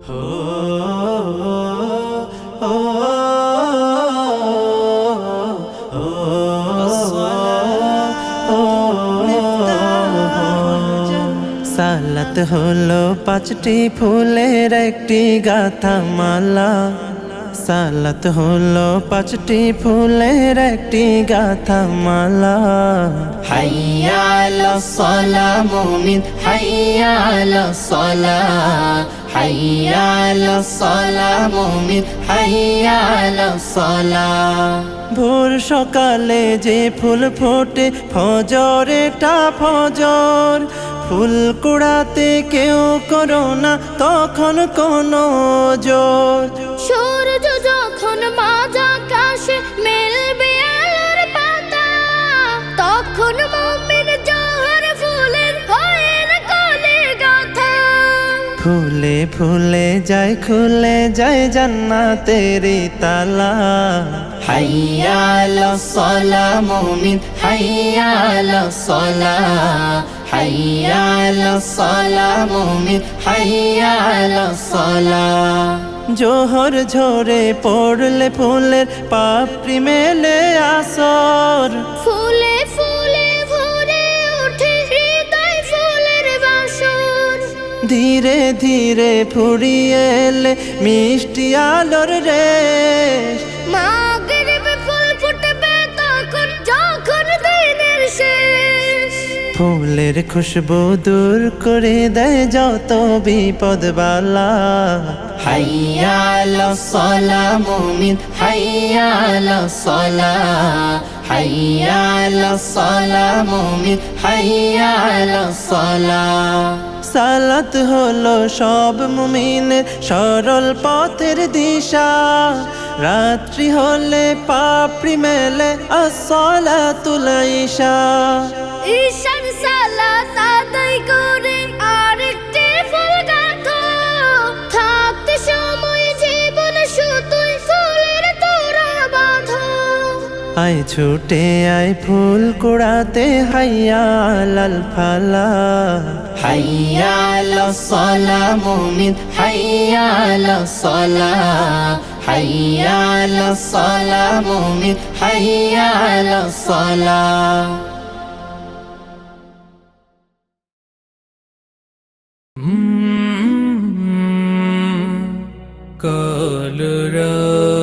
সালাত হলো পাঁচটি ফুলের একটি গাথা মালা। সালাত হলো পাঁচটি ফুলের একটি গাথা মালা। হাইয়া আলা সলা মুমিন হাইয়া আলা সলা। ভোর সকালে যে ফুল ফোটে ফজর এটা ফজর। ফুল কুড়াতে কেউ করো না, তখন কোনো জোর। সূর্য ফুলে ফুলে যায় খুলে যায় জান্নাতেরি তালা। হাইয়া আলা সলা মুমিন হাইয়া আলা সলা। হাইয়া আলা সলা মুমিন হাইয়া আলা সলা। জোহর ঝরে পড়লে ফুলের পাপড়ি মেলে। ধীরে ধীরে ফুরিয়ে এলে মিষ্টি আলোর রেশ। মাগরিবে ফুল ফুটবে তখন যখন দিনের শেষ। ফুলের খুশবু দূর করে দেয় যত বিপদ বালা। হাইয়া আলা সলা মুমিন হাইয়া আলা সলা। হাইয়া আলা সলা মুমিন হাইয়া আলা সলা। সালাত হলো সব মুমিনের সরল পথের দিশা। রাত্রি হলে পাপড়ি মেলে আসলা ঈশা। ঈশান সালাত আদায় আয় ছুটে আয় ফুল কুড়াতে হাইয়া লাল ফালা। হাইয়া লসলা মুমিন হাইয়া লসলা হাইয়া লসলা মুমিন হাইয়া লসলা কলরা